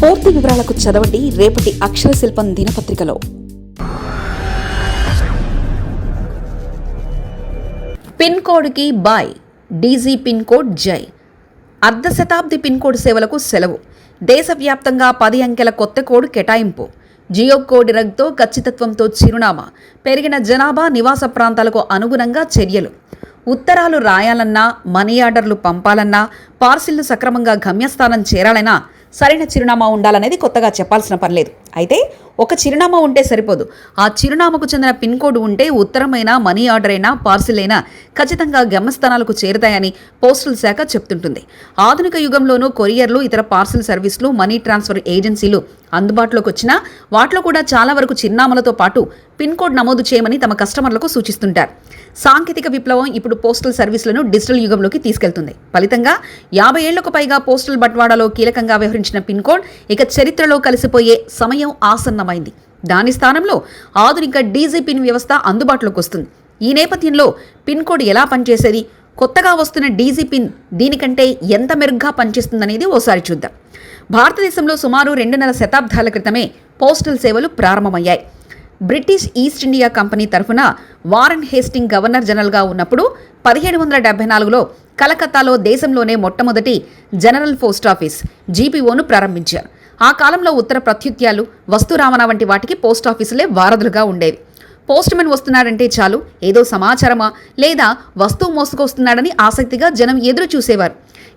పూర్తి వివరాలకు చదవండి రేపటి అక్షర శిల్పం దినపత్రికలో. పిన్ కోడ్కి బాయ్. డీజీ పిన్ కోడ్ జై. అర్ధ శతాబ్ది పిన్ కోడ్ సేవలకు సెలవు. దేశవ్యాప్తంగా పది అంకెల కొత్త కోడ్ కేటాయింపు. జియో కోడ్ రగ్తో ఖచ్చితత్వంతో చిరునామా. పెరిగిన జనాభా నివాస ప్రాంతాలకు అనుగుణంగా చర్యలు. ఉత్తరాలు రాయాలన్నా మనీ ఆర్డర్లు పంపాలన్నా పార్సిల్లు సక్రమంగా గమ్యస్థానం చేరాలన్నా సరైన చిరునామా ఉండాలనేది కొత్తగా చెప్పాల్సిన పనిలేదు అయితే ఒక చిరునామా ఉంటే సరిపోదు. ఆ చిరునామాకు చెందిన పిన్ కోడ్ ఉంటే ఉత్తరమైనా మనీ ఆర్డర్ అయినా పార్సిల్ అయినా ఖచ్చితంగా గమ్యస్థానాలకు చేరుతాయని పోస్టల్ శాఖ చెప్తుంటుంది. ఆధునిక యుగంలోనూ కొరియర్లు ఇతర పార్సిల్ సర్వీసులు మనీ ట్రాన్స్ఫర్ ఏజెన్సీలు అందుబాటులోకి వచ్చినా వాటిలో కూడా చాలా వరకు చిరునామాలతో పాటు పిన్ కోడ్ నమోదు చేయమని తమ కస్టమర్లకు సూచిస్తుంటారు. సాంకేతిక విప్లవం ఇప్పుడు పోస్టల్ సర్వీసులను డిజిటల్ యుగంలోకి తీసుకెళ్తుంది. ఫలితంగా యాభై ఏళ్ళకు పైగా పోస్టల్ బట్వాడాలో కీలకంగా వ్యవహరించిన పిన్ కోడ్ ఇక చరిత్రలో కలిసిపోయే సమయం ఆసన్నమైంది. దాని స్థానంలో ఆధునిక డీజీ పిన్ వ్యవస్థ అందుబాటులోకి వస్తుంది. ఈ నేపథ్యంలో పిన్ కోడ్ ఎలా పనిచేసేది? కొత్తగా వస్తున్న డీజీ పిన్ దీనికంటే ఎంత మెరుగ్గా పనిచేస్తుందనేది ఓసారి చూద్దాం. భారతదేశంలో సుమారు రెండున్నర శతాబ్దాల క్రితమే పోస్టల్ సేవలు ప్రారంభమయ్యాయి. బ్రిటిష్ ఈస్ట్ ఇండియా కంపెనీ తరఫున వారెన్ హేస్టింగ్ గవర్నర్ జనరల్గా ఉన్నప్పుడు పదిహేడు వందల డెబ్బై నాలుగులో కలకత్తాలో దేశంలోనే మొట్టమొదటి జనరల్ పోస్ట్ ఆఫీస్ జీపీఓను ప్రారంభించారు. ఆ కాలంలో ఉత్తర ప్రత్యుత్యాలు వస్తు రవాణా వంటి వాటికి పోస్ట్ ఆఫీసులే వారధులుగా ఉండేవి. పోస్ట్మెన్ వస్తున్నాడంటే చాలు ఏదో సమాచారమా? లేదా వస్తువు మోసుకొస్తున్నాడని ఆసక్తిగా జనం ఎదురు చూసేవారు.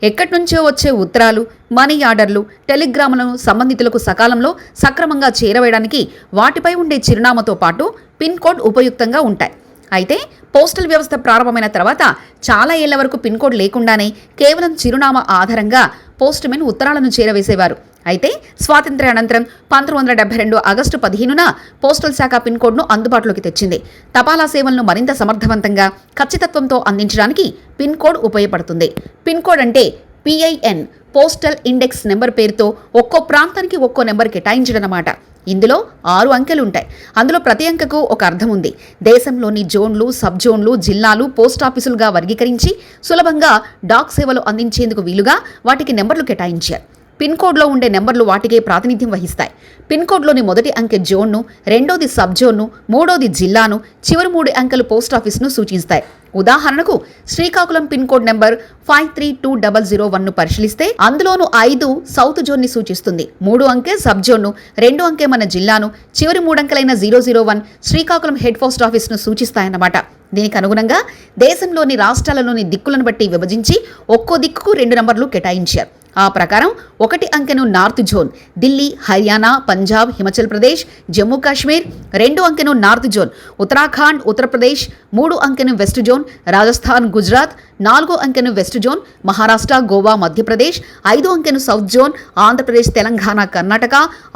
ఎక్కడి నుంచో వచ్చే ఉత్తరాలు మనీ ఆర్డర్లు టెలిగ్రాములను సంబంధితులకు సకాలంలో సక్రమంగా చేరవేయడానికి వాటిపై ఉండే చిరునామాతో పాటు పిన్ కోడ్ ఉపయుక్తంగా ఉంటాయి. అయితే పోస్టల్ వ్యవస్థ ప్రారంభమైన తర్వాత చాలా ఏళ్ళ వరకు పిన్ కోడ్ లేకుండానే కేవలం చిరునామా ఆధారంగా పోస్ట్మెన్ ఉత్తరాలను చేరవేసేవారు. అయితే స్వాతంత్ర్య అనంతరం పంతొమ్మిది వందల డెబ్బై రెండు ఆగస్టు పదిహేనున పోస్టల్ శాఖ పిన్ కోడ్ను అందుబాటులోకి తెచ్చింది. తపాలా సేవలను మరింత సమర్థవంతంగా ఖచ్చితత్వంతో అందించడానికి పిన్ కోడ్ ఉపయోగపడుతుంది. పిన్ కోడ్ అంటే పిఐఎన్ పోస్టల్ ఇండెక్స్ నెంబర్ పేరుతో ఒక్కో ప్రాంతానికి ఒక్కో నెంబర్ కేటాయించడనమాట ఇందులో ఆరు అంకెలు ఉంటాయి అందులో ప్రతి అంకెకు ఒక అర్థం ఉంది. దేశంలోని జోన్లు సబ్ జోన్లు జిల్లాలు పోస్ట్ ఆఫీసులుగా వర్గీకరించి సులభంగా డాక్ సేవలు అందించేందుకు వీలుగా వాటికి నెంబర్లు కేటాయించారు. పిన్ కోడ్లో ఉండే నెంబర్లు వాటికే ప్రాతినిధ్యం వహిస్తాయి. పిన్ కోడ్లోని మొదటి అంకె జోన్ను రెండోది సబ్ జోన్ను మూడోది జిల్లాను చివరి మూడు అంకెలు పోస్ట్ ఆఫీస్ను సూచిస్తాయి. ఉదాహరణకు Srikakulam pin code number five three two double zero వన్ను పరిశీలిస్తే అందులోను ఐదు సౌత్ జోన్ని సూచిస్తుంది. మూడు అంకె సబ్ జోన్ను రెండు అంకె మన జిల్లాను చివరి మూడు అంకెలైన zero zero one Srikakulam head post ఆఫీస్ను సూచిస్తాయన్నమాట. దీనికి అనుగుణంగా దేశంలోని రాష్ట్రాలలోని దిక్కులను బట్టి విభజించి ఒక్కో దిక్కుకు రెండు నంబర్లు కేటాయించారు. ఆ ప్రకారం ఒకటి అంకెను నార్త్ జోన్ ఢిల్లీ హర్యానా పంజాబ్ హిమాచల్ ప్రదేశ్ జమ్మూ కాశ్మీర్ రెండు అంకెను నార్త్ జోన్ ఉత్తరాఖండ్ ఉత్తరప్రదేశ్ మూడు అంకెను వెస్ట్ జోన్ రాజస్థాన్ గుజరాత్ నాలుగో అంకెను వెస్ట్ జోన్ మహారాష్ట్ర గోవా మధ్యప్రదేశ్ ఐదు అంకెను సౌత్ జోన్ ఆంధ్రప్రదేశ్ తెలంగాణ కర్ణాటక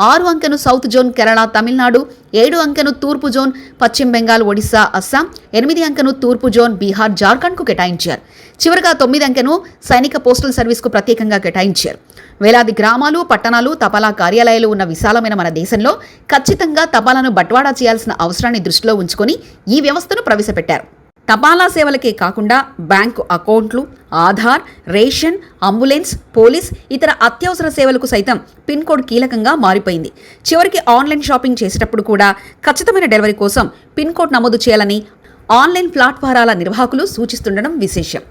ఆరు అంకెను సౌత్ జోన్ కేరళ తమిళనాడు ఏడు అంకెను తూర్పు జోన్ పశ్చిమ బెంగాల్ ఒడిశా అస్సాం ఎనిమిది అంకెను తూర్పు జోన్ బీహార్ జార్ఖండ్కు కేటాయించారు. చివరగా తొమ్మిది అంకెను సైనిక పోస్టల్ సర్వీస్కు ప్రత్యేకంగా కేటాయించారు. వేలాది గ్రామాలు పట్టణాలు తపాలా కార్యాలయాలు ఉన్న విశాలమైన మన దేశంలో ఖచ్చితంగా తపాలాను బట్వాడా చేయాల్సిన అవసరాన్ని దృష్టిలో ఉంచుకొని ఈ వ్యవస్థను ప్రవేశపెట్టారు. తపాలా సేవలకే కాకుండా బ్యాంకు అకౌంట్లు ఆధార్ రేషన్ అంబులెన్స్ పోలీస్ ఇతర అత్యవసర సేవలకు సైతం పిన్ కోడ్ కీలకంగా మారిపోయింది. చివరికి ఆన్లైన్ షాపింగ్ చేసేటప్పుడు కూడా ఖచ్చితమైన డెలివరీ కోసం పిన్ కోడ్ నమోదు చేయాలని ఆన్లైన్ ప్లాట్ఫారాల నిర్వాహకులు సూచిస్తుండడం విశేషం.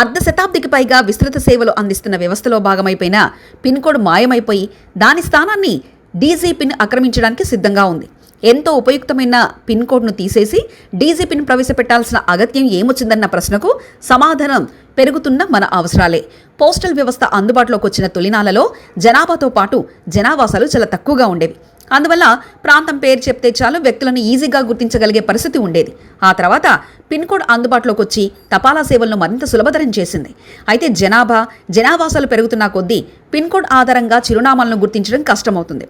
అర్ధ శతాబ్దికి పైగా విస్తృత సేవలు అందిస్తున్న వ్యవస్థలో భాగమైపోయిన పిన్ కోడ్ మాయమైపోయి దాని స్థానాన్ని డీజీ పిన్ ఆక్రమించడానికి సిద్ధంగా ఉంది. ఎంతో ఉపయుక్తమైన పిన్ కోడ్ను తీసేసి డీజీ పిన్ ప్రవేశపెట్టాల్సిన అగత్యం ఏమొచ్చిందన్న ప్రశ్నకు సమాధానం పెరుగుతున్న మన అవసరాలే. పోస్టల్ వ్యవస్థ అందుబాటులోకి వచ్చిన తొలినాలలో జనాభాతో పాటు జనావాసాలు చాలా తక్కువగా ఉండేవి. అందువల్ల ప్రాంతం పేరు చెప్తే చాలు వ్యక్తులను ఈజీగా గుర్తించగలిగే పరిస్థితి ఉండేది. ఆ తర్వాత పిన్ కోడ్ అందుబాటులోకి వచ్చి తపాలా సేవలను మరింత సులభతరం చేసింది. అయితే జనాభా జనావాసాలు పెరుగుతున్న కొద్దీ పిన్ కోడ్ ఆధారంగా చిరునామాలను గుర్తించడం కష్టమవుతుంది.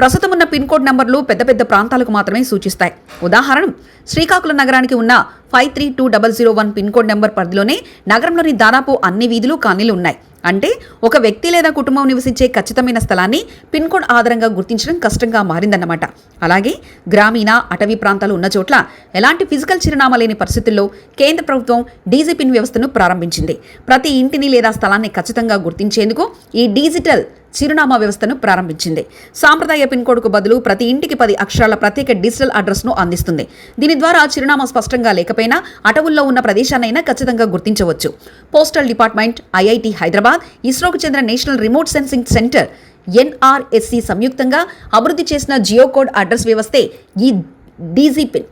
ప్రస్తుతం ఉన్న పిన్ కోడ్ నంబర్లు పెద్ద పెద్ద ప్రాంతాలకు మాత్రమే సూచిస్తాయి. ఉదాహరణ శ్రీకాకుళం నగరానికి ఉన్న five three two double zero one pin code number పరిధిలోనే నగరంలోని దాదాపు అన్ని వీధులు కాలనీలు ఉన్నాయి. అంటే ఒక వ్యక్తి లేదా కుటుంబం నివసించే ఖచ్చితమైన స్థలాన్ని పిన్ కోడ్ ఆధారంగా గుర్తించడం కష్టంగా మారిందన్నమాట. అలాగే గ్రామీణ అటవీ ప్రాంతాలు ఉన్న చోట్ల ఎలాంటి ఫిజికల్ చిరునామా లేని పరిస్థితుల్లో కేంద్ర ప్రభుత్వం డీజీ పిన్ వ్యవస్థను ప్రారంభించింది. ప్రతి ఇంటిని లేదా స్థలాన్ని ఖచ్చితంగా గుర్తించేందుకు ఈ డిజిటల్ చిరునామా వ్యవస్థను ప్రారంభించింది. సాంప్రదాయ పిన్ కోడ్కు బదులు ప్రతి ఇంటికి పది అక్షరాల ప్రత్యేక డిజిటల్ అడ్రస్ను అందిస్తుంది. దీని ద్వారా చిరునామా స్పష్టంగా లేకపోయినా అటవుల్లో ఉన్న ప్రదేశాన్నైనా ఖచ్చితంగా గుర్తించవచ్చు. పోస్టల్ డిపార్ట్మెంట్ ఐఐటి హైదరాబాద్ ఇస్రోకు చెందిన national remote sensing centre NRSC సంయుక్తంగా అభివృద్ధి చేసిన జియో కోడ్ అడ్రస్ వ్యవస్థే ఈ డీజీ పిన్.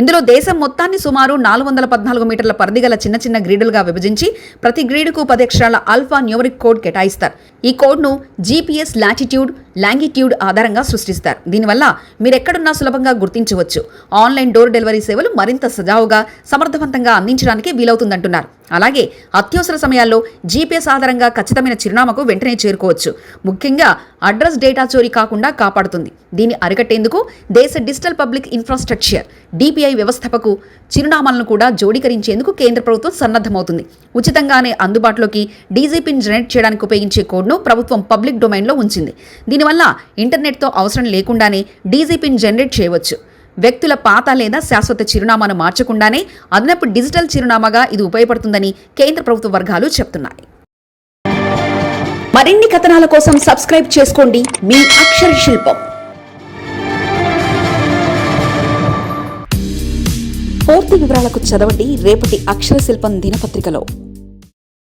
ఇందులో దేశం మొత్తాన్ని సుమారు నాలుగు వందల పద్నాలుగు మీటర్ల పరిధి గల చిన్న చిన్న గ్రీడులుగా విభజించి ప్రతి గ్రీడుకు పది అక్షరాల ఆల్ఫా న్యూమరిక్ కోడ్ కేటాయిస్తారు. ఈ కోడ్ను జీపీఎస్ లాటిట్యూడ్ లాంగిట్యూడ్ ఆధారంగా సృష్టిస్తారు. దీనివల్ల మీరెక్కడున్నా సులభంగా గుర్తించవచ్చు. ఆన్లైన్ డోర్ డెలివరీ సేవలు మరింత సజావుగా సమర్థవంతంగా అందించడానికి వీలవుతుందంటున్నారు. అలాగే అత్యవసర సమయాల్లో జీపీఎస్ ఆధారంగా ఖచ్చితమైన చిరునామాకు వెంటనే చేరుకోవచ్చు. ముఖ్యంగా అడ్రస్ డేటా చోరీ కాకుండా కాపాడుతుంది. దీన్ని అరికట్టేందుకు దేశ డిజిటల్ పబ్లిక్ ఇన్ఫ్రాస్ట్రక్చర్ డిపిఐ వ్యవస్థపకు చిరునామాలను కూడా జోడీకరించేందుకు కేంద్ర ప్రభుత్వం సన్నద్ధమవుతుంది. ఉచితంగానే అందుబాటులోకి డీజీపీని జనరేట్ చేయడానికి ఉపయోగించే కోడ్ను ప్రభుత్వం పబ్లిక్ డొమైన్లో ఉంచింది. దీనివల్ల ఇంటర్నెట్తో అవసరం లేకుండానే డీజీపీని జనరేట్ చేయవచ్చు. వ్యక్తుల పాత లేదా శాశ్వత చిరునామాను మార్చకుండానే అదనపు డిజిటల్ చిరునామాగా ఇది ఉపయోగపడుతుందని కేంద్ర ప్రభుత్వ వర్గాలు చెప్తున్నాయి. మరిన్ని కథనాల కోసం సబ్స్క్రైబ్ చేసుకోండి. మీ అక్షర శిల్పం. పూర్తి వివరాలకు చదవండి. రేపటి అక్షర శిల్పం దినపత్రికలో.